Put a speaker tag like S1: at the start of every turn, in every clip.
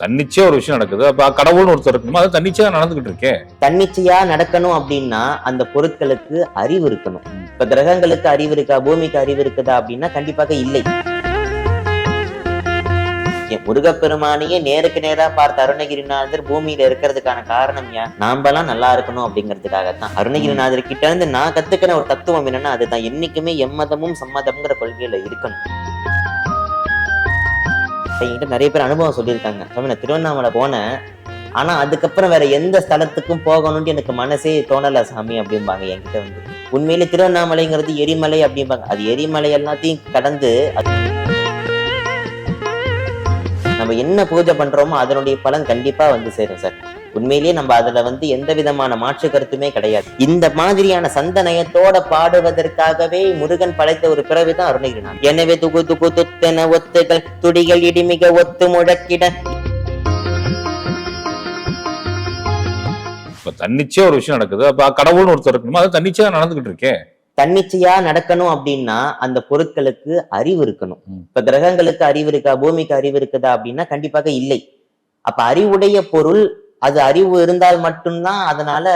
S1: தன்னிச்சையா ஒரு விஷயம் நடக்குது. அப்ப கடவுள்னு ஒருத்தர் இருக்குமா அது தன்னிச்சையா நடந்துகிட்டு இருக்கேன்
S2: தன்னிச்சையா நடக்கணும் அப்படின்னா அந்த பொருட்களுக்கு அறிவு இருக்கணும். இப்ப கிரகங்களுக்கு அறிவு இருக்கா? பூமிக்கு அறிவு இருக்குதா அப்படின்னா கண்டிப்பாக இல்லை. முருகப்பெருமானையே நேருக்கு நேரா பார்த்த அருணகிரிநாதர் பூமியில இருக்கிறதுக்கான காரணம் ஏன் நாமெல்லாம் நல்லா இருக்கணும் அப்படிங்கிறதுக்காகத்தான். அருணகிரிநாதர் கிட்ட இருந்து நான் கத்துக்கிற ஒரு தத்துவம் என்னன்னா அதுதான். என்னைக்குமே எம்மதமும் சம்மதம்ங்கிற கொள்கையில இருக்கணும். என்கிட்ட நிறைய பேர் அனுபவம் சொல்லியிருக்காங்க. நான் திருவண்ணாமலை போனேன். ஆனா அதுக்கப்புறம் வேற எந்த ஸ்தலத்துக்கும் போகணும்னு எனக்கு மனசே தோணல சாமி அப்படிம்பாங்க என்கிட்ட வந்து. உண்மையிலே திருவண்ணாமலைங்கிறது எரிமலை அப்படிம்பாங்க. அது எரிமலை எல்லாத்தையும் கடந்து அது- நம்ம என்ன பூஜை பண்றோமோ அதனுடைய பலன் கண்டிப்பா வந்து சேரும் சார். உண்மையிலேயே நம்ம அதுல வந்து எந்த விதமான மாற்று கருத்துமே கிடையாது. இந்த மாதிரியான சந்தனயத்தோட பாடுவதற்காகவே முருகன் படைத்த ஒரு பிறவிதான் அருணகிரிநாதன். எனவே துகு துகு துத்தென ஒத்துகள் துடிகள் இடிமிக ஒத்து முழக்கிட.
S1: தன்னிச்சையா ஒரு விஷயம் நடக்குது. அப்ப கடவுள்னு ஒருத்தர் இருக்குமா அது தன்னிச்சையா நடந்துகிட்டு இருக்கே.
S2: தன்னிச்சையா நடக்கணும் அப்படின்னா அந்த பொருட்களுக்கு அறிவு இருக்கணும். இப்ப கிரகங்களுக்கு அறிவு இருக்கா? பூமிக்கு அறிவு இருக்குதா அப்படின்னா கண்டிப்பாக இல்லை. அப்ப அறிவுடைய பொருள் அது அறிவு இருந்தால் மட்டும்தான் அதனால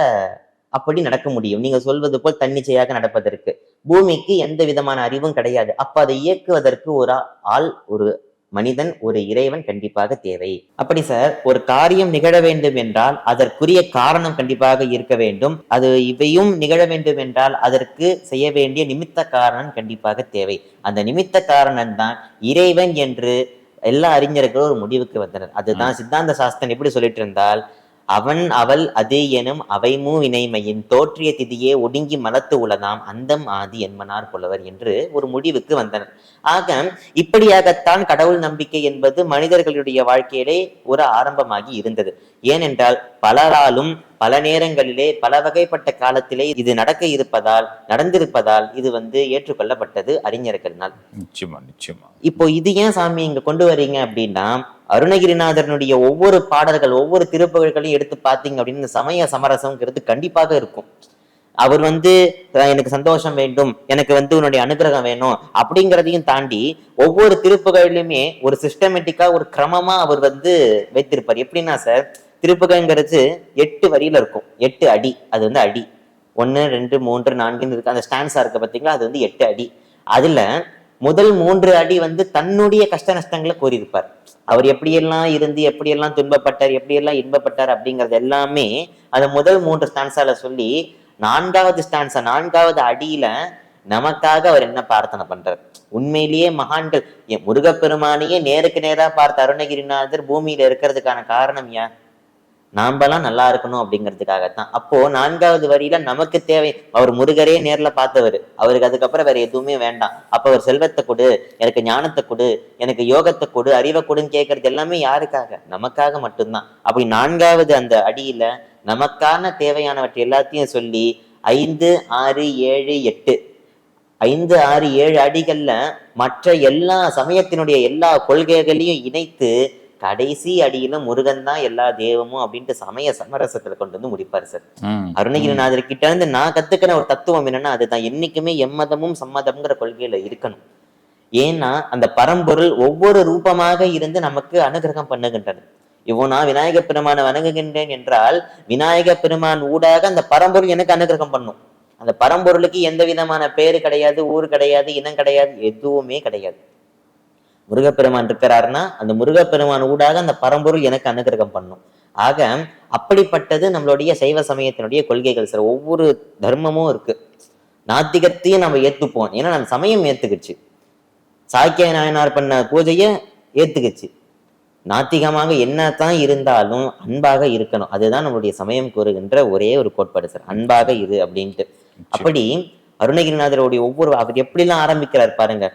S2: அப்படி நடக்க முடியும். நீங்க சொல்வது போல் தன்னிச்சையாக நடப்பதற்கு. பூமிக்கு எந்த விதமான அறிவும் கிடையாது. அப்ப அதை இயக்குவதற்கு ஒரு ஆள் ஒரு மனிதன் ஒரு இறைவன் கண்டிப்பாக தேவை. அப்படி சார் ஒரு காரியம் நிகழ வேண்டும் என்றால் அதற்குரிய காரணம் கண்டிப்பாக இருக்க வேண்டும். அது இவையும் நிகழ வேண்டும் என்றால் அதற்கு செய்ய வேண்டிய நிமித்த காரணம் கண்டிப்பாக தேவை. அந்த நிமித்த காரணம் தான் இறைவன் என்று எல்லா அறிஞர்களும் ஒரு முடிவுக்கு வந்தனர். அதுதான் சித்தாந்த சாஸ்திரம் எப்படி சொல்லிட்டு இருந்தால் அவன் அவள் அது எனும் அவைமூ வினைமையின் தோற்றிய திதியே ஒடுங்கி மலத்து உளதாம் அந்தம் ஆதி என்மனார் புலவர் என்று ஒரு முடிவுக்கு வந்தனர். ஆக இப்படியாகத்தான் கடவுள் நம்பிக்கை என்பது மனிதர்களுடைய வாழ்க்கையிலே ஒரு ஆரம்பமாகி இருந்தது. ஏனென்றால் பலராலும் பல நேரங்களிலே பல வகைப்பட்ட காலத்திலே இது நடக்க இருப்பதால் நடந்திருப்பதால் இது வந்து ஏற்றுக்கொள்ளப்பட்டது அறிஞர்களினால்
S1: நிச்சயமா நிச்சயமா.
S2: இப்போ இது ஏன் சாமி இங்க கொண்டு வர்றீங்க அப்படின்னா அருணகிரிநாதனுடைய ஒவ்வொரு பாடல்கள் ஒவ்வொரு திருப்புகழ்களையும் எடுத்து பார்த்தீங்க அப்படின்னு சமய சமரசம்ங்கிறது கண்டிப்பாக இருக்கும். அவர் வந்து எனக்கு சந்தோஷம் வேண்டும் எனக்கு வந்து உன்னுடைய அனுகிரகம் வேணும் அப்படிங்கிறதையும் தாண்டி ஒவ்வொரு திருப்புகழிலுமே ஒரு சிஸ்டமேட்டிக்கா ஒரு கிரமமா அவர் வந்து வைத்திருப்பார். எப்படின்னா சார் திருப்புகங்கிறது எட்டு வரியில இருக்கும். எட்டு அடி. அது வந்து அடி. ஒன்று ரெண்டு மூன்று நான்குன்னு இருக்கு. அந்த ஸ்டான்ஸா இருக்க பார்த்தீங்களா அது வந்து எட்டு அடி. அதுல முதல் மூன்று அடி வந்து தன்னுடைய கஷ்ட நஷ்டங்களை கூறியிருப்பார் அவர் எப்படியெல்லாம் இருந்து எப்படியெல்லாம் துன்பப்பட்டார் எப்படியெல்லாம் இன்பப்பட்டார் அப்படிங்கிறது எல்லாமே அந்த முதல் மூன்று ஸ்டான்ஸால சொல்லி நான்காவது ஸ்டான்ஸா நான்காவது அடியில நமக்காக அவர் என்ன பிரார்த்தனை பண்றார்? உண்மையிலேயே மகான்கள் என் முருகப்பெருமானையே நேருக்கு நேரா பார்த்த அருணகிரிநாதர் பூமியில இருக்கிறதுக்கான காரணம் ஏன் நாமெல்லாம் நல்லா இருக்கணும் அப்படிங்கிறதுக்காகத்தான். அப்போ நான்காவது வரியில நமக்கு தேவை அவர் முருகரே நேர்ல பார்த்தவர். அவருக்கு அதுக்கப்புறம் வேற எதுவுமே வேண்டாம். அப்ப அவர் செல்வத்தை கொடு எனக்கு ஞானத்தை கொடு எனக்கு யோகத்தை கொடு அறிவை கொடுன்னு கேட்கறது எல்லாமே யாருக்காக? நமக்காக மட்டும்தான். அப்படி நான்காவது அந்த அடியில நமக்கான தேவையானவற்றை எல்லாத்தையும் சொல்லி ஐந்து ஆறு ஏழு எட்டு. ஐந்து ஆறு ஏழு அடிகள்ல மற்ற எல்லா சமயத்தினுடைய எல்லா கொள்கைகளையும் இணைத்து கடைசி அடியில முருகன் தான் எல்லா தெய்வமும் அப்படின்ட்டு சமய சமரசத்துல கொண்டு வந்து முடிப்பார் சார். அருணகிரிநாதர் கிட்ட இருந்து நான் கத்துக்கிற ஒரு தத்துவம் என்னன்னா அதுதான். என்னைக்குமே எம்மதமும் சம்மதம்ங்கிற கொள்கையில இருக்கணும். ஏன்னா அந்த பரம்பொருள் ஒவ்வொரு ரூபமாக இருந்து நமக்கு அனுகிரகம் பண்ணுகின்றது. இப்போ நான் விநாயக பெருமானை வணங்குகின்றேன் என்றால் விநாயக பெருமான் ஊடாக அந்த பரம்பொருள் எனக்கு அனுகிரகம் பண்ணும். அந்த பரம்பொருளுக்கு எந்த விதமான பேரு கிடையாது ஊர் கிடையாது இனம் கிடையாது எதுவுமே கிடையாது. முருகப்பெருமான் இருக்கிறாருன்னா அந்த முருகப்பெருமான் ஊடாக அந்த பரம்பொருள் எனக்கு அனுகிரகம் பண்ணும். ஆக அப்படிப்பட்டது நம்மளுடைய சைவ சமயத்தினுடைய கொள்கைகள் சார். ஒவ்வொரு தர்மமும் இருக்கு. நாத்திகத்தையும் நம்ம ஏத்துப்போம். ஏன்னா நம்ம சமயம் ஏத்துக்குச்சு. சாக்கிய நாயனார் பண்ண பூஜையை ஏத்துக்குச்சு. நாத்திகமாக என்னதான் இருந்தாலும் அன்பாக இருக்கணும். அதுதான் நம்மளுடைய சமயம் கூறுகின்ற ஒரே ஒரு கோட்பாடு சார். அன்பாக இரு அப்படின்ட்டு. அப்படி அருணகிரிநாதருடைய ஒவ்வொரு அவர் எப்படிலாம் ஆரம்பிக்கிறார் பாருங்க.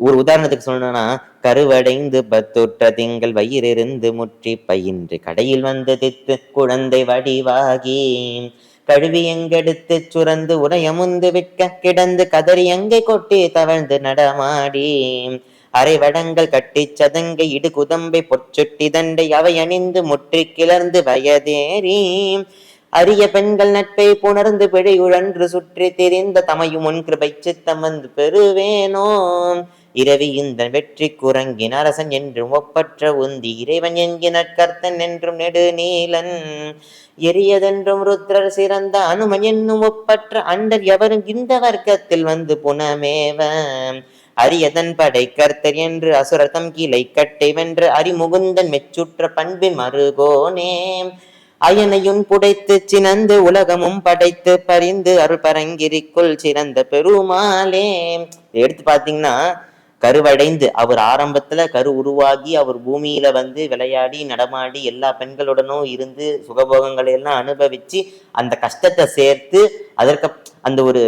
S2: ஒரு உதாரணத்துக்கு சொல்லணும்னா கருவடைந்து பத்துற்ற திங்கள் வயிறிருந்து முற்றி பயின்று கடையில் வந்து தித்து குழந்தை வடிவாகி கழுவி எங்கெடுத்து சுரந்து உரையமுந்து விற்க கிடந்து கதறி எங்கே கொட்டி தவழ்ந்து நடமாடி அரை வடங்கள் கட்டி சதங்கை இடு குதம்பை பொற்சுட்டி தண்டை அவை அணிந்து முற்றி கிளர்ந்து வயதேறி அரிய பெண்கள் நட்பை புணர்ந்து பிழை உழன்று சுற்றி தெரிந்த தமையும் உன் கிருபை சித்தம் வந்து பெறுவேனோ இரவி இந்த வெற்றி குரங்கின் அரசன் என்றும் ஒப்பற்ற உந்தி இறைவன் என்கின கர்த்தன் என்றும் நெடுநீலன் எரியதென்றும் ருத்ரர் சிறந்த அனுமன் என்னும் ஒப்பற்ற அண்டர் எவரும் இந்த வர்க்கத்தில் வந்து புனமேவ அரியதன் படை கர்த்தர் என்று அசுரதம் கிளை கட்டை வென்று அரிமுகுந்தன் மெச்சுற்ற பண்பின் மறுகோனே அயனையுன் புடைத்து சினந்து உலகமும் படைத்து பறிந்து அருள் பரங்கிரிக்குள் சிறந்த பெருமாளே. எடுத்து பாத்தீங்கன்னா கருவடைந்து அவர் ஆரம்பத்துல கரு உருவாகி அவர் பூமியில வந்து விளையாடி நடமாடி எல்லா பெண்களுடனும் இருந்து சுகபோகங்களை எல்லாம் அனுபவிச்சு அந்த கஷ்டத்தை சேர்த்து அதற்கு அந்த ஒரு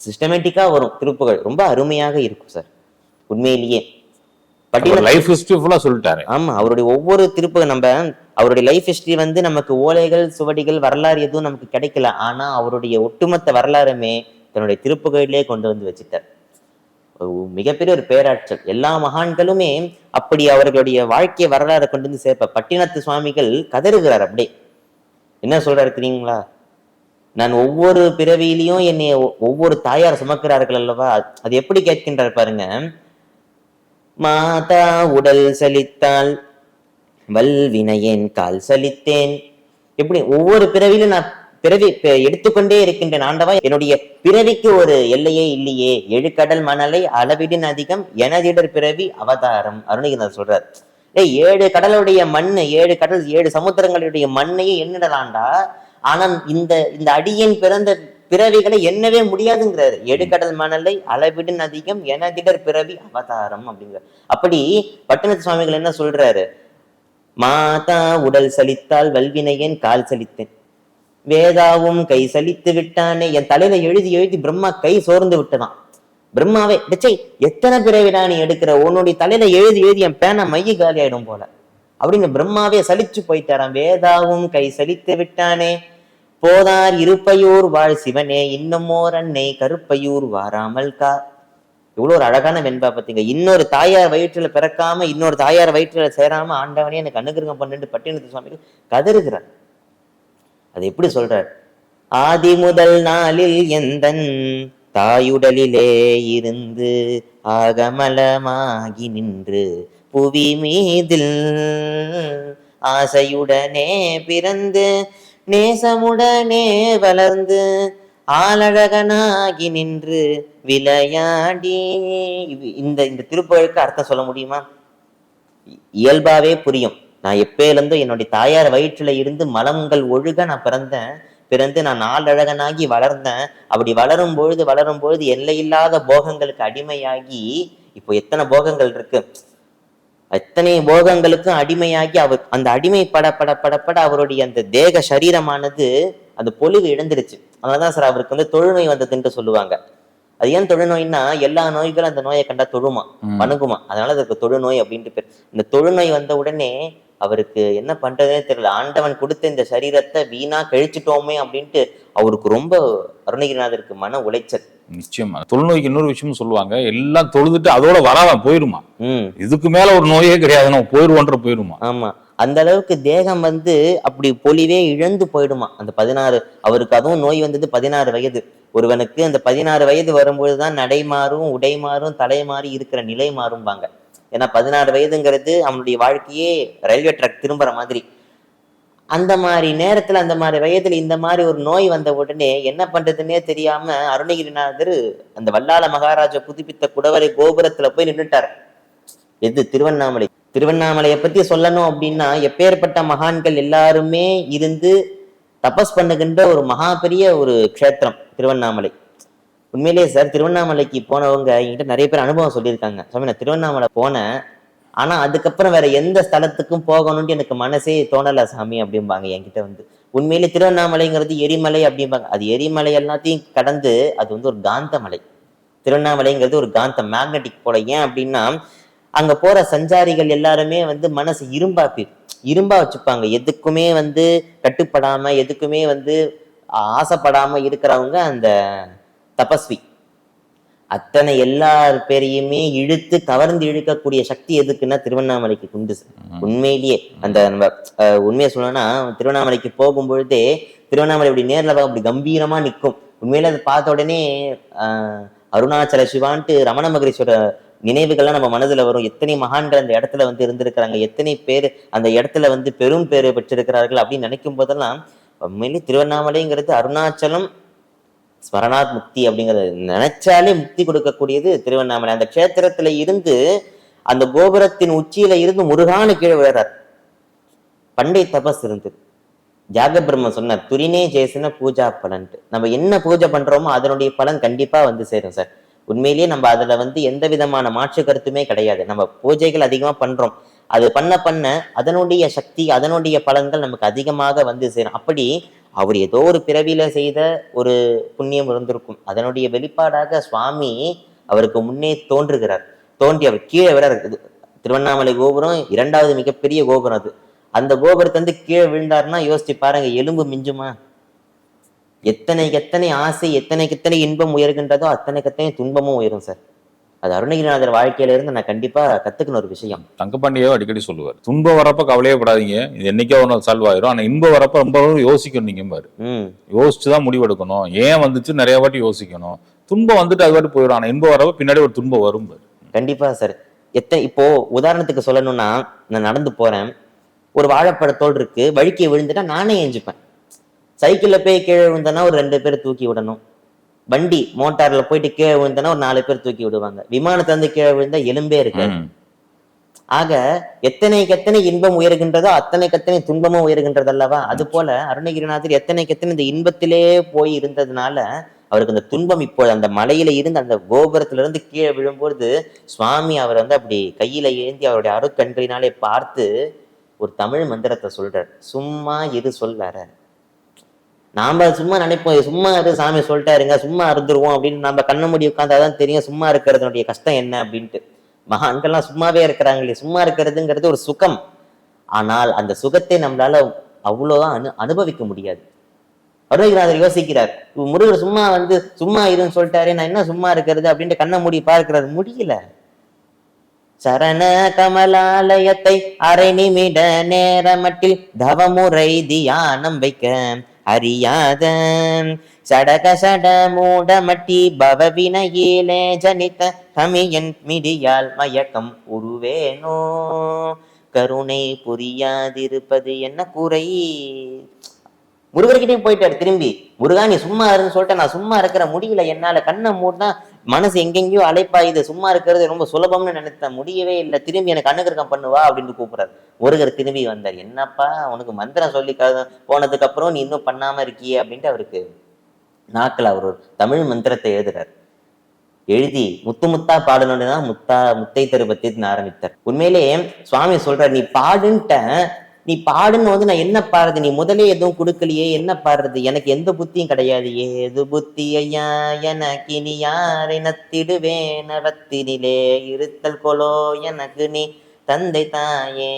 S2: சிஸ்டமேட்டிக்கா வரும் திருப்புகள். ரொம்ப அருமையாக இருக்கும் சார். உண்மையிலேயே.
S1: லைஃப் ஹிஸ்டரி ஃபுல்லா சொல்லிட்டாரு.
S2: ஆமா அவருடைய ஒவ்வொரு திருப்புகள் நம்ம அவருடைய லைஃப் ஹிஸ்டரி வந்து நமக்கு ஓலைகள் சுவடிகள் வரலாறு எதுவும் நமக்கு கிடைக்கல. ஆனா அவருடைய ஒட்டுமொத்த வரலாறுமே தன்னுடைய திருப்புகளிலே கொண்டு வந்து வச்சுட்டார். மிகப்பெரிய ஒரு பேராற்றல். எல்லா மகான்களுமே அப்படி அவர்களுடைய வாழ்க்கை வரலாறு கொண்டு வந்து சேர்ப்ப. பட்டினத்து சுவாமிகள் கதறுகிறார் அப்படியே. என்ன சொல்றாரு தெரியுங்களா? நான் ஒவ்வொரு பிறவியிலையும் என்னை ஒ- ஒவ்வொரு தாயார் சுமக்கிறார்கள் அல்லவா? அது எப்படி கேட்கின்றார் பாருங்க. மாதா உடல் சலித்தால் வல்வினையேன் கால் சலித்தேன் எப்படி ஒவ்வொரு பிறவியிலும் நான் பிறவி எடுத்துக்கொண்டே இருக்கின்றேன். ஆண்டவா என்னுடைய பிறவிக்கு ஒரு எல்லையே இல்லையே. எழுக்கடல் மணலை அளவிடின் அதிகம் எனதிடர் பிறவி அவதாரம். அருணகிரிநாதர் சொல்றார். ஏய் ஏழு கடலுடைய மண்ணு ஏழு கடல் ஏழு சமுத்திரங்களுடைய மண்ணையே எண்ணிடலாம்டா ஆனா இந்த இந்த அடியேன் பிறந்த பிறவிகளை எண்ணவே முடியாதுங்கிறாரு. எடுக்கடல் மணலை அளவிடின் அதிகம் எனதிடர் பிறவி அவதாரம் அப்படிங்கிறார் அப்படி பட்டணத்து சுவாமிகள் என்ன சொல்றாரு? மாதா உடல் சலித்தால் வல்வினையேன் கால் சலித்தேன். வேதாவும் கை சலித்து விட்டானே. என் தலையில எழுதி எழுதி பிரம்மா கை சோர்ந்து விட்டுதான் பிரம்மாவே டச்சை எத்தனை பிறவிடா நீ எடுக்கிற? உன்னுடைய தலையில எழுதி எழுதி என் பேனா மைய காலி ஆயிடும் போல. அப்படின்னு பிரம்மாவே சலிச்சு போயிட்டாராம். வேதாவும் கை சலித்து விட்டானே. போதார் இருப்பையூர் வாழ் சிவனே இன்னமோர் அன்னை கருப்பையூர் வாராமல் கா. இவ்வளவு ஒரு அழகான வெண்பா பாத்தீங்க. இன்னொரு தாயார் வயிற்றுல பிறக்காம இன்னொரு தாயார் வயிற்றுல சேராம ஆண்டவனே எனக்கு அனுகிரகம் பண்ணிட்டு பட்டினத்து சுவாமிகள் கதறுகிறார். அது எப்படி சொல்றார்? ஆதி முதல் நாளில் எந்தன் தாயுடலிலே இருந்து ஆகமலமாகி நின்று புவி மீதில் ஆசையுடனே பிறந்து நேசமுடனே வளர்ந்து ஆளழகனாகி நின்று விளையாடி இந்த இந்த திருப்புகழுக்கு அர்த்தம் சொல்ல முடியுமா? இயல்பாவே புரியும். நான் எப்பயிலிருந்தோ என்னுடைய தாயார் வயிற்றுல இருந்து மலங்கள் ஒழுக நான் பிறந்தேன். பிறந்து நான் நாளழகனாகி வளர்ந்தேன். அப்படி வளரும் பொழுது வளரும் பொழுது எல்லையில்லாத போகங்களுக்கு அடிமையாகி இப்போ எத்தனை போகங்கள் இருக்கு? எத்தனை போகங்களுக்கும் அடிமையாகி அவர் அந்த அடிமை பட பட பட பட அவருடைய அந்த தேக சரீரமானது அந்த பொலிவு இழந்துருச்சு. அதனாலதான் சார் அவருக்கு வந்து தொழுநோய் வந்ததுன்ட்டு சொல்லுவாங்க. அது ஏன் தொழுநோய்னா எல்லா நோய்களும் அந்த நோயை கண்டா தொழுமா. வணங்குமா. அதனால அதுக்கு தொழுநோய் அப்படின்ட்டு பேர். இந்த தொழுநோய் வந்த உடனே அவருக்கு என்ன பண்றதே தெரியல. ஆண்டவன் கொடுத்த இந்த சரீரத்தை வீணா கழிச்சிட்டோமே அப்படின்ட்டு அவருக்கு ரொம்ப அருணகிரிநாதருக்கு மன உளைச்சல்.
S1: நிச்சயமா. தொழுநோய்க்கு இன்னொரு விஷயம் சொல்லுவாங்க. எல்லாம் தொழுதுட்டு அதோட வராம போயிருமா? இதுக்கு மேல ஒரு நோயே கிடையாது. நம்ம போயிருவோன்ற போயிருமா?
S2: ஆமா. அந்த அளவுக்கு தேகம் வந்து அப்படி பொலிவே இழந்து போயிடுமா? அந்த பதினாறு அவருக்கு அதுவும் நோய் வந்தது பதினாறு வயது. ஒருவனுக்கு அந்த பதினாறு வயது வரும்பொழுதுதான் நடை மாறும் உடை மாறும் தலை மாறி இருக்கிற நிலை மாறும்பாங்க. ஏன்னா பதினாறு வயதுங்கிறது அவனுடைய வாழ்க்கையே ரயில்வே ட்ராக் திரும்புற மாதிரி. அந்த மாதிரி நேரத்துல அந்த மாதிரி வயதுல இந்த மாதிரி ஒரு நோய் வந்த உடனே என்ன பண்றதுன்னே தெரியாம அருணகிரிநாதர் அந்த வல்லாள மகாராஜா புதுப்பித்த குடவரை கோபுரத்துல போய் நின்றுட்டார் எது திருவண்ணாமலை? திருவண்ணாமலையை பத்தி சொல்லணும் அப்படின்னா எப்பேற்பட்ட மகான்கள் எல்லாருமே இருந்து தபஸ் பண்ணுகின்ற ஒரு மகா பெரிய ஒரு க்ஷேத்திரம் திருவண்ணாமலை. உண்மையிலேயே சார் திருவண்ணாமலைக்கு போனவங்க என்கிட்ட நிறைய பேர் அனுபவம் சொல்லியிருக்காங்க. சாமி நான் திருவண்ணாமலை போனேன். ஆனா அதுக்கப்புறம் வேற எந்த ஸ்தலத்துக்கும் போகணும்னு எனக்கு மனசே தோணல சாமி அப்படிம்பாங்க என்கிட்ட வந்து. உண்மையிலே திருவண்ணாமலைங்கிறது எரிமலை அப்படிம்பாங்க. அது எரிமலை எல்லாத்தையும் கடந்து அது வந்து ஒரு காந்த மலை திருவண்ணாமலைங்கிறது ஒரு காந்த மேக்னட்டிக் போல. ஏன் அப்படின்னா அங்க போற சஞ்சாரிகள் எல்லாருமே வந்து மனசு இரும்பாப்பி இரும்பா வச்சுப்பாங்க. எதுக்குமே வந்து கட்டுப்படாம எதுக்குமே வந்து ஆசைப்படாம இருக்கிறவங்க அந்த தபஸ்வி. அத்தனை எல்லார் பேரையுமே இழுத்து கவர்ந்து இழுக்கக்கூடிய சக்தி எதுக்குன்னா திருவண்ணாமலைக்கு சார். உண்மையிலேயே அந்த நம்ம உண்மையை சொல்லணும்னா திருவண்ணாமலைக்கு போகும் பொழுதே திருவண்ணாமலை இப்படி நேர்ல வா- அப்படி கம்பீரமா நிற்கும். உண்மையில அதை பார்த்த உடனே அருணாச்சல சிவான்ட்டு ரமண மகரிஷோட நினைவுகள்லாம் நம்ம மனதுல வரும். எத்தனை மகான்கள் அந்த இடத்துல வந்து இருந்திருக்கிறாங்க? எத்தனை பேர் அந்த இடத்துல வந்து பெரும் பேரு பெற்றிருக்கிறார்கள் அப்படின்னு நினைக்கும் போதெல்லாம் உண்மையிலே திருவண்ணாமலைங்கிறது அருணாச்சலம் ஸ்மரணாத் முக்தி அப்படிங்கறத நினைச்சாலே முக்தி கொடுக்கக்கூடியது திருவண்ணாமலை. அந்த க்ஷேத்திரத்துல இருந்து அந்த கோபுரத்தின் உச்சியில இருந்து முருகானு கீழே விழுறார். பண்டை தபஸ் இருந்தது. ஜாக சொன்னார் துரினே ஜெயசின பூஜா பலன்ட்டு. நம்ம என்ன பூஜை பண்றோமோ அதனுடைய பலன் கண்டிப்பா வந்து சேரும் சார். உண்மையிலேயே நம்ம அதுல வந்து எந்த விதமான மாற்று கருத்துமே கிடையாது. நம்ம பூஜைகள் அதிகமா பண்றோம். அது பண்ண பண்ண அதனுடைய சக்தி அதனுடைய பலன்கள் நமக்கு அதிகமாக வந்து சேரும். அப்படி அவர் ஏதோ ஒரு பிறவியில செய்த ஒரு புண்ணியம் இருந்திருக்கும். அதனுடைய வெளிப்பாடாக சுவாமி அவருக்கு முன்னே தோன்றுகிறார். தோன்றி அவர் கீழே விட இருக்குது திருவண்ணாமலை கோபுரம் இரண்டாவது மிகப்பெரிய கோபுரம் அது. அந்த கோபுரத்தை வந்து கீழே விழுந்தாருன்னா யோசிச்சு பாருங்க எலும்பு மிஞ்சுமா? எத்தனை எத்தனை ஆசை எத்தனை எத்தனை இன்பம் உயர்கின்றதோ அத்தனைக்கு எத்தனை துன்பமும் உயரும் சார். அது அருணகிரிநாதர் வாழ்க்கையில இருந்து நான் கண்டிப்பா கத்துக்கணும் ஒரு விஷயம்.
S1: தங்கப்பாண்டியோ அடிக்கடி சொல்லுவார். துன்பம் வரப்ப கவலையே படாதீங்க. இது என்னைக்கோ ஒன்று சால்வ் ஆயிரும். ஆனா இன்பம் வரப்ப ரொம்ப யோசிக்கணும் நீங்க பாரு. யோசிச்சு தான் முடிவெடுக்கணும். ஏன் வந்துச்சு? நிறைய வாட்டி யோசிக்கணும். துன்பம் வந்துட்டு அது வாட்டி போயிடும் ஆனா இன்பம் வரப்ப பின்னாடி ஒரு துன்பம் வரும் பாரு.
S2: கண்டிப்பா சார் எத்தனை இப்போ உதாரணத்துக்கு சொல்லணும்னா நான் நடந்து போறேன். ஒரு வாழைப்பழத்தோல் இருக்கு. வழுக்கி விழுந்துட்டா நானே எஞ்சிப்பேன். சைக்கிள்ல போய் கீழே விழுந்தனா ஒரு ரெண்டு பேர் தூக்கி விடணும். வண்டி மோட்டார்ல போயிட்டு கீழே விழுந்தனா ஒரு நாலு பேர் தூக்கி விடுவாங்க. விமானத்துல இருந்து கீழே விழுந்தா எலும்பே இருக்கு. ஆக எத்தனைக்கு எத்தனை இன்பம் உயர்கின்றதோ அத்தனைக்கு எத்தனை துன்பமும் உயர்கின்றது அல்லவா? அது போல அருணகிரிநாதர் எத்தனைக்கு எத்தனை இந்த இன்பத்திலே போய் இருந்ததுனால அவருக்கு அந்த துன்பம் இப்போ அந்த மலையில இருந்து அந்த கோபுரத்துல இருந்து கீழே விழும்பொழுது சுவாமி அவர் வந்து அப்படி கையில ஏந்தி அவருடைய அருட்கண்களினாலே பார்த்து ஒரு தமிழ் மந்திரத்தை சொல்றார். சும்மா இரு சொல்லற நாம சும்மா நினைப்போம் சும்மா இரு சாமி சொல்லிட்டாருங்க சும்மா இருந்துருவோம் அப்படின்னு நம்ம கண்ண முடி உட்காந்தாதான் தெரியும் சும்மா இருக்கிறதுனுடைய கஷ்டம் என்ன அப்படின்ட்டு. மகான்கள்லாம் சும்மாவே இருக்கிறாங்களே சும்மா இருக்கிறதுங்கிறது ஒரு சுகம். ஆனால் அந்த சுகத்தை நம்மளால அவ்வளோதான் அனு அனுபவிக்க முடியாது. அருணகிரிநாதர் யோசிக்கிறார் முருகர் சும்மா வந்து சும்மா இருன்னு சொல்லிட்டாரு நான் என்ன சும்மா இருக்கிறது? அப்படின்ட்டு கண்ண மூடி பார்க்கிறார். முடியல. சரண கமலாலயத்தை அரை நிமிட நேரமட்டில் தவமுறை தியானம் வைக்க அறியாத சடக சட மூடமட்டி பவவினையிலே ஜனித்த தமியன் மிடியால் மயக்கம் உருவேனோ? கருணை புரியாதிருப்பது என்ன குறை முருகர்கிட்டயும் போயிட்டாரு திரும்பி. முருகா நீ சும்மா இருன்னு சொல்லிட்டு நான் சும்மா இருக்கிற முடியல என்னால கண்ணை மூடினா மனசு எங்கெங்கேயோ அலைப்பாயுது சும்மா இருக்கிறது ரொம்ப சுலபம்னு நினைத்தேன் முடியவே இல்லை. திரும்பி எனக்கு அனுகிரகம் பண்ணுவா அப்படின்னு கூப்பிடுறாரு. ஒருகர் திரும்பி வந்தார். என்னப்பா உனக்கு மந்திரம் சொல்லி போனதுக்கு அப்புறம் நீ இன்னும் பண்ணாம இருக்கியே அப்படின்ட்டு அவருக்கு நாக்கில் அவர் ஒரு தமிழ் மந்திரத்தை எழுதுறார். எழுதி முத்து முத்தா பாடணும்னு தான் முத்தா முத்தை தருபத்தின்னு ஆரம்பித்தார். உண்மையிலேயே சுவாமி சொல்றார் நீ பாடுன்ட்ட நீ பாடுன்னு வந்து நான் என்ன பாடுறது? நீ முதலே எதுவும் கொடுக்கலையே என்ன பாடுறது? எனக்கு எந்த புத்தியும் கிடையாது. ஏது புத்தி ஐயா? எனக்கு நீ யாரை நத்திடுவேன் அவத்தினிலே இருத்தல் கொலோ எனக்கு நீ தந்தை தாயே.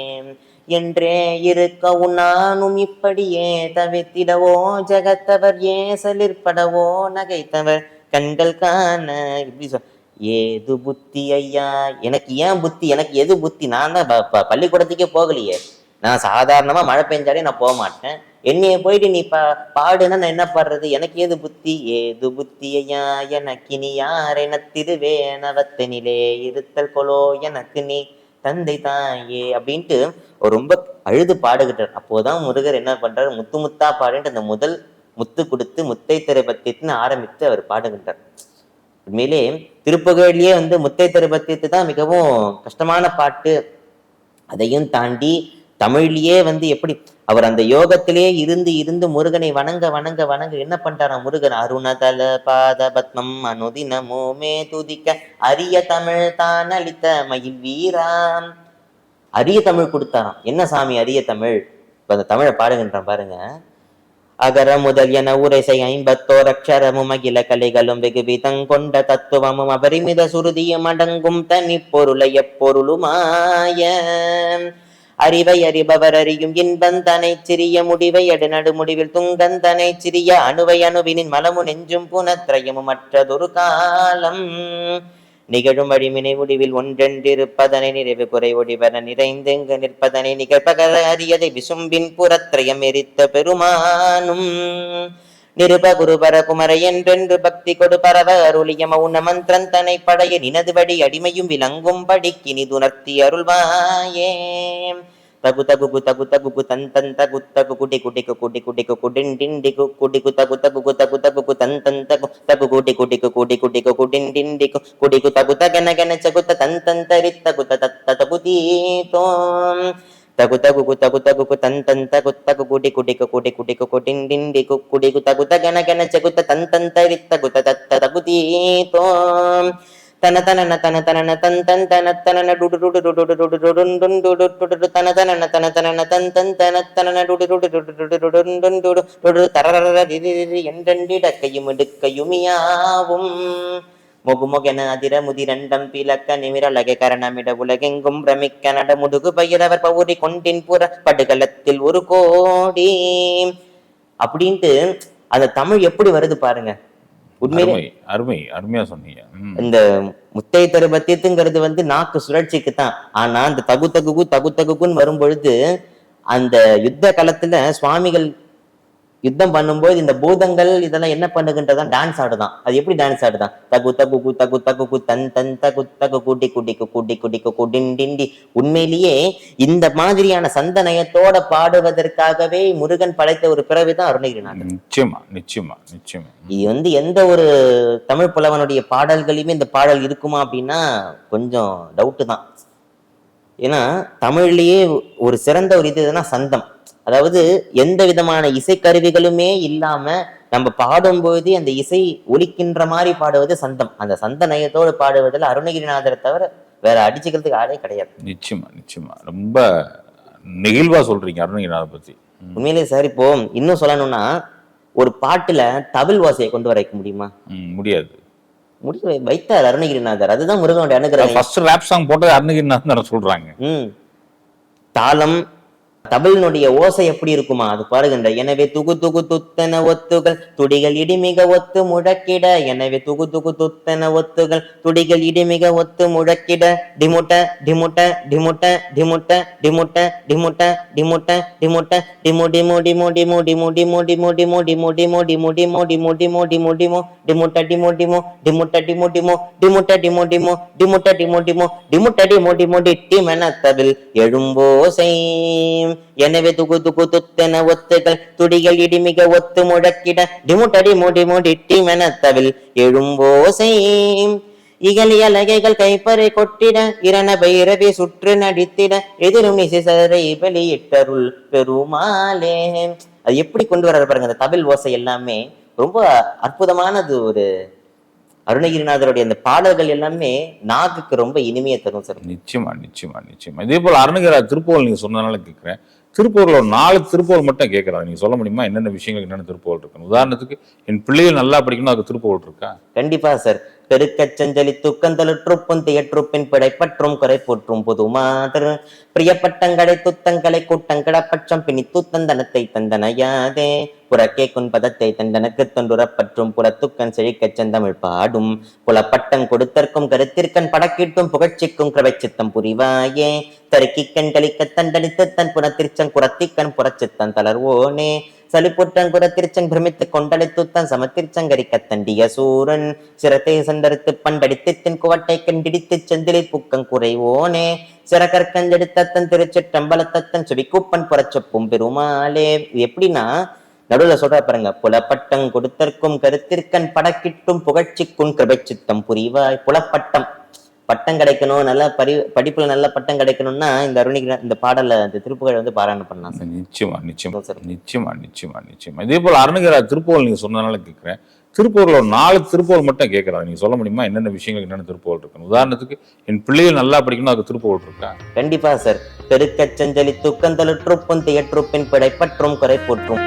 S2: என்றே இருக்கவும் நானும் இப்படியே தவித்திடவோ ஜகத்தவர் ஏசலிற்படவோ நகைத்தவர் கண்கள் காண. இப்படி சொல் ஏது புத்தி ஐயா? எனக்கு ஏன் புத்தி? எனக்கு எது புத்தி? நான் தான் பள்ளிக்கூடத்துக்கே போகலையே. நான் சாதாரணமாக மழை பெஞ்சாலே நான் போக மாட்டேன். என்னைய போயிட்டு நீ பா பாடுனா நான் என்ன பாடுறது? எனக்கு ஏது புத்தி? ஏது புத்தி ஐயா எனக்கு நீ யாரை? நத்திடுவேனவத்தனிலே இருத்தல் கொலோ எனக்கு நீ தந்தை தாயே அப்படின்ட்டு ரொம்ப அழுது பாடுகிட்டார். அப்போதான் முருகர் என்ன பண்றாரு? முத்து முத்தா பாடுன்ட்டு அந்த முதல் முத்து கொடுத்து முத்தை திரைப்பத்தின்னு ஆரம்பித்து அவர் பாடுகின்றார். உண்மையிலே திருப்புகழிலேயே வந்து முத்தை திரைப்பத்தித்து தான் மிகவும் கஷ்டமான பாட்டு. அதையும் தாண்டி தமிழ்லயே வந்து எப்படி அவர் அந்த யோகத்திலே இருந்து இருந்து முருகனை வணங்க வணங்க வணங்க என்ன பண்றாராம் முருகன்? அருணதல பாத பத்மம் அனுதினமுமே துதிக்க அரிய தமிழ் தான் அளித்த மயில் வீராம். அரிய தமிழ் கொடுத்தாராம். என்ன சாமி அரிய தமிழ்? இப்ப அந்த தமிழை பாடுகின்றான் பாருங்க. அகர முதல் என உரைசை ஐம்பத்தோர் அக்ஷரமும் அகில கலைகளும் வெகு விதங்கொண்ட தத்துவமும் அபரிமித சுருதியும் அடங்கும் தனி பொருளை எப்பொருளுமாய. அறிவை அறிபவர் அறியும் இன்பந்தனை சிறிய முடிவை அடுநடு முடிவில் துங்கந்தனை சிறிய அணுவை அணுவினின் மலமு நெஞ்சும் புனத்திரையும் மற்றதொரு காலம். நிகழும் வழிமினை முடிவில் ஒன்றென்றிருப்பதனை நிறைவு குறை ஒடிவர நிறைந்தெங்கு நிற்பதனை நிகழ்பகர அறியதை விசும்பின் புறத்திரயம் எரித்த பெருமானும். நிருப குருபர குமர என்றென்று பக்தி கொடுபரவ அருளிய மௌன மந்திரன் தனை படைய நினது வடி அடிமையும் விளங்கும் படிக்கினிதுணர்த்தி அருள்வாயே. தகு தகு தகு தகு தன் தன் தகு தகு குட்டி குட்டி குடி குட்டி குட்டின் டிண்டி குட்டி தகு தகு தகு தகு தன் தன் தகு தகு குட்டி குட்டி குடி குட்டி குட்டின் டிண்டி குட்டி தகு தகன கன சகுத்த தன் தன் தரி தகு தத்த தகு தீதோம் தகு தகு கு தகு தகு கு தன் தன் தகு தகு குட்டி குட்டி குட்டி குட்டி குட்டின் டிண்டி குட்டி தகு தகன கன சகுத்த தன் தன் தரி தகு தத்த தகு தீதோம் தன தனன தன தனன தன் தன் தன தனன டுடு டுடு டுடு டுடு டுடு டுடுன் டுன் டுடு டுடு டு தன தனன தன தனன தன் தன் தன தனன டுடு டுடு டுடு டுடு டுடுன் டுன் டுடு டுடு தரரர ரிரி ரிரி என்றெண்டிட கையும் எடுக்கையுமியாவும் மொகு மொகென அதிர முதிரண்டம் பிளக்க நிமிரலகை கரணமிட உலகெங்கும் பிரமிக்க நட முதுகு பயிரவர் பௌரி கொண்டின் புற படுகளத்தில் ஒரு கோடி. அப்படின்ட்டு அந்த தமிழ் எப்படி வருது பாருங்க. உண்மையிலே
S1: அருமை அருமை அருமையா சொன்னீங்க.
S2: இந்த முத்தை தருபத்தியத்துங்கிறது வந்து நாக்கு சுழற்சிக்கு தான். ஆனா அந்த தகு தகுகு தகு தகுக்குன்னு வரும் பொழுது அந்த யுத்த காலத்துல சுவாமிகள் யுத்தம் பண்ணும்போது இந்த பூதங்கள் இதெல்லாம் என்ன பண்ணுகின்றதான் டான்ஸ் ஆடுதான். அது எப்படி டான்ஸ் ஆடுதான்? தகு தகு கு தகு தகு கு தன் தன் தகு தகு கூட்டி கூட்டி குட்டிக்கு குடின் டிண்டி உண்மையிலேயே இந்த மாதிரியான சந்தனயத்தோட பாடுவதற்காகவே முருகன் படைத்த ஒரு பிறவிதான் அருணகிரிநாதர்.
S1: நிச்சயமா நிச்சயமா நிச்சயமா.
S2: இது வந்து எந்த ஒரு தமிழ் புலவனுடைய பாடல்களையுமே இந்த பாடல் இருக்குமா அப்படின்னா கொஞ்சம் டவுட்டு தான். ஏன்னா தமிழ்லயே ஒரு சிறந்த ஒரு இது எதுனா சந்தம். அதாவது எந்த விதமான இசைக்கருவிகளுமே இல்லாம நம்ம பாடும்போது அந்த இசை ஒலிக்கின்ற மாதிரி பாடுவது சந்தம். அந்த சந்த நயத்தோடு பாடுவதில் அருணகிரிநாதரை தவிர வேற அடிச்சுக்கிறதுக்கு ஆளே கிடையாது.
S1: நிச்சயமா நிச்சயமா. ரொம்ப நெகிழ்வா சொல்றீங்க அருணகிரிநாதர் பத்தி. ம்.
S2: உண்மையிலேயே சார் இப்போ இன்னும் சொல்லணும்னா ஒரு பாட்டுல தவில் வாசையை கொண்டு வர வைக்க முடியுமா?
S1: முடியாது.
S2: முடிவு வைத்தார் அருணகிரிநாதர். அதுதான் முருகனுடைய அனுகிரகம்.
S1: ஃபர்ஸ்ட் ரேப் சாங் போட்டது அருணகிரிநாதன் தானே சொல்றாங்க.
S2: தாளம் தமிழினுடைய ஓசை எப்படி இருக்குமா அது பாருகின்ற எனவே துகு துகு துத்தன ஒத்துகள் துடிகள் இடிமிக ஒத்து முழக்கிட எனவே துகு துகு துத்தன ஒத்துகள் துடிகள் இடிமிக ஒத்து முழக்கிட டிமுட்ட டிமுட்ட டிமுட்ட டிமுட்ட டிமுட்ட டிமுட்ட டிமுட்ட டிமுட்ட டிமு டிமு டிமு டிமு டிமு டிமு டிமு டிமு டிமு டிமு டிமு டிமு டிமு டிமு டிமு டிமு டிமுட்ட டிமு டிமு டிமுட்ட டிமு டிமு டிமுட்ட டிமு டிமு டிமுட்ட டிமு டிமு டிமுட்ட டிமு டிமு டிட்டி மெனத்தவில் எழும்போசை எனவே துகு துகு துத்தென ஒத்துகள் துடிகள் இடிமிக ஒத்து முழக்கிட டிமுட்டடி முடி முடிட்டி மெனத்தவில் எழும்போசை. இகலிய லகைகள் கைப்பறை கொட்டிட இரண பைரவி சுற்று நடித்திட எதிரும் நிசிசரை வெளியிட்டருள் பெருமாளே. அது எப்படி கொண்டு வர்றாரு பாருங்க அந்த தவில் ஓசை எல்லாமே ரொம்ப அற்புதமானது ஒரு அருணகிரிநாதருடைய அந்த பாடல்கள் எல்லாமே நாக்குக்கு ரொம்ப இனிமையை தரும் சார்.
S1: நிச்சயமா நிச்சயமா நிச்சயமா. இதே போல அருணகிரா திருப்பூர் நீங்க சொன்னதுனால கேட்கிறேன். திருப்பூர்ல ஒரு நாலு திருப்பூர் மட்டும் கேட்கறாங்க நீங்க சொல்ல முடியுமா? என்னென்ன விஷயங்கள் என்னென்ன திருப்பூர் இருக்குன்னு? உதாரணத்துக்கு என் பிள்ளைகள் நல்லா படிக்கணும் அதுக்கு திருப்பூர் இருக்கா?
S2: கண்டிப்பா சார். பெருக்கச் செஞ்சலி துக்கந்தலுற்றுப்பும் தியற்றுப்பின் பிழைப்பற்றும் குறை புது மாதர் பிரியப்பட்டங்களை துத்தங்களை கூட்டங்கிடப்பட்சம் பிணித்து தந்தனத்தை தந்தனையாதே. புறக்கே குன்பதத்தை தந்தனக்கு தொண்டுறப்பற்றும் புலத்துக்கன் செழிக்கச் செந்தமிழ் பாடும். புலப்பட்டம் கொடுத்தற்கும் கருத்திற்கண் படக்கிட்டும் புகழ்ச்சிக்கும் கிரவச்சித்தம் புரிவாயே. தருக்கிக்கண் கலிக்க தண்டனித்து தன் புனத்திற்சன் குரத்திக்கண் புறச்சித்தன் தளர்வோனே. சலிப்புற்றன் குரத்திற்சன் பிரமித்து கொண்டளித்துத்தன் சமத்திற்சங்கரிக்க தண்டிய சூரன் சிரத்தை சண்டரித்து பண்டடித்தின் குவட்டை கண்டிடித்து செந்திலை புக்கம் குறைவோனே. சிறகற்கஞ்செடுத்தத்தன் திருச்சிற்றம்பலத்தத்தன் செவிக்கூப்பன் புறச்சப்பும் பெருமாளே இது எப்படின்னா நடுவுல சொல்ற பாருங்க புலப்பட்டம் கொடுத்தற்கும் கருத்திற்கண் படக்கிட்டும் புகழ்ச்சிக்கும் கிருபைச்சித்தம் புரிவாய். புலப்பட்டம் பட்டம் கிடைக்கணும் நல்ல பரி படிப்புல நல்ல பட்டம் கிடைக்கணும்னா இந்த அருணிகிர இந்த பாடல இந்த திருப்புகழ் வந்து பாராயணம் பண்ணலாம் சார்.
S1: நிச்சயமா நிச்சயமா
S2: சார்.
S1: நிச்சயமா நிச்சயமா நிச்சயமா. இதே போல அருணகிரா திருப்பூர் நீங்க சொன்னதுனால கேட்கிறேன் திருப்பூர்ல ஒரு நாலு திருப்பூர் மட்டும் கேட்கறாங்க நீங்க சொல்ல முடியுமா? என்னென்ன விஷயங்கள் என்னென்ன திருப்பூர் இருக்குன்னு உதாரணத்துக்கு என் பிள்ளைகள் நல்லா படிக்கணும் அதுக்கு திருப்பூர் இருக்கா?
S2: கண்டிப்பா சார். பெருக்கச் செஞ்சலி துக்கந்தலுற்றுப்பும் தியற்றுப்பின் பிழைப்பற்றும் குறை போற்றும்